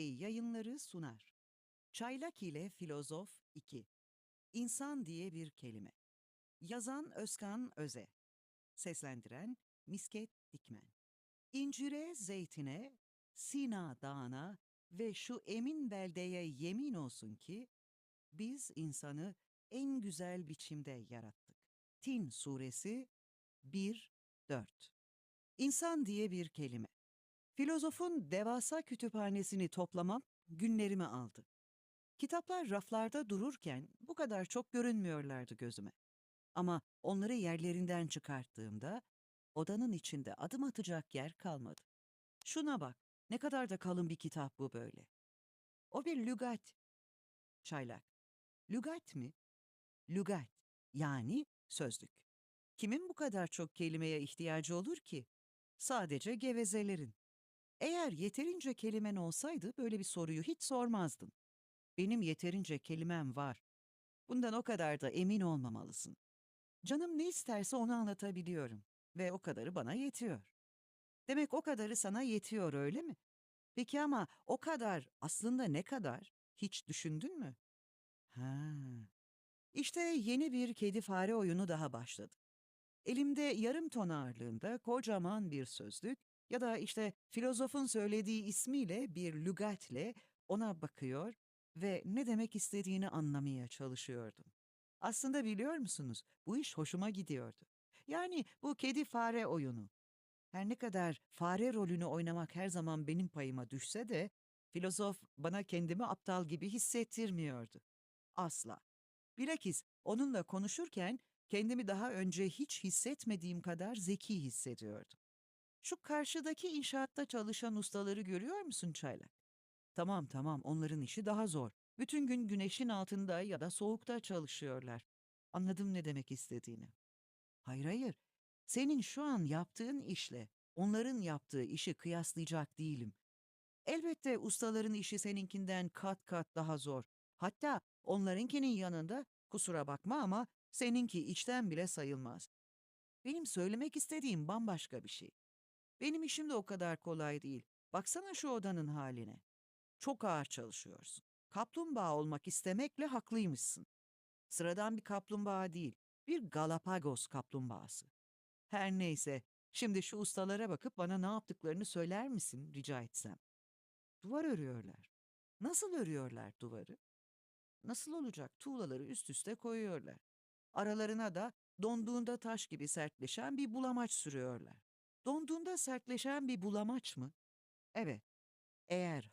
yayınları sunar. Çaylak ile Filozof 2 İnsan diye bir kelime. Yazan Özkan Öze. Seslendiren Misket Dikmen. İncire, zeytine, Sina Dağı'na ve şu emin beldeye yemin olsun ki, biz insanı en güzel biçimde yarattık. Tin Suresi 1-4 İnsan diye bir kelime. Filozofun devasa kütüphanesini toplamam günlerimi aldı. Kitaplar raflarda dururken bu kadar çok görünmüyorlardı gözüme. Ama onları yerlerinden çıkarttığımda odanın içinde adım atacak yer kalmadı. Şuna bak, ne kadar da kalın bir kitap bu böyle. O bir lügat. Çaylak. Lügat mi? Lügat, yani sözlük. Kimin bu kadar çok kelimeye ihtiyacı olur ki? Sadece gevezelerin. Eğer yeterince kelimen olsaydı böyle bir soruyu hiç sormazdın. Benim yeterince kelimem var. Bundan o kadar da emin olmamalısın. Canım ne isterse onu anlatabiliyorum ve o kadarı bana yetiyor. Demek o kadarı sana yetiyor öyle mi? Peki ama o kadar aslında ne kadar? Hiç düşündün mü? Ha. İşte yeni bir kedi fare oyunu daha başladı. Elimde yarım ton ağırlığında kocaman bir sözlük ya da işte filozofun söylediği ismiyle bir lügatle ona bakıyor ve ne demek istediğini anlamaya çalışıyordum. Aslında biliyor musunuz bu iş hoşuma gidiyordu. Yani bu kedi fare oyunu. Her ne kadar fare rolünü oynamak her zaman benim payıma düşse de filozof bana kendimi aptal gibi hissettirmiyordu. Asla. Bilakis onunla konuşurken kendimi daha önce hiç hissetmediğim kadar zeki hissediyordum. Şu karşıdaki inşaatta çalışan ustaları görüyor musun Çaylak? Tamam tamam onların işi daha zor. Bütün gün güneşin altında ya da soğukta çalışıyorlar. Anladım ne demek istediğini. Hayır hayır. Senin şu an yaptığın işle onların yaptığı işi kıyaslayacak değilim. Elbette ustaların işi seninkinden kat kat daha zor. Hatta onlarınkinin yanında kusura bakma ama seninki içten bile sayılmaz. Benim söylemek istediğim bambaşka bir şey. Benim işim de o kadar kolay değil. Baksana şu odanın haline. Çok ağır çalışıyorsun. Kaplumbağa olmak istemekle haklıymışsın. Sıradan bir kaplumbağa değil, bir Galapagos kaplumbağası. Her neyse, şimdi şu ustalara bakıp bana ne yaptıklarını söyler misin rica etsem? Duvar örüyorlar. Nasıl örüyorlar duvarı? Nasıl olacak? Tuğlaları üst üste koyuyorlar. Aralarına da donduğunda taş gibi sertleşen bir bulamaç sürüyorlar. Donduğunda sertleşen bir bulamaç mı? Evet. Eğer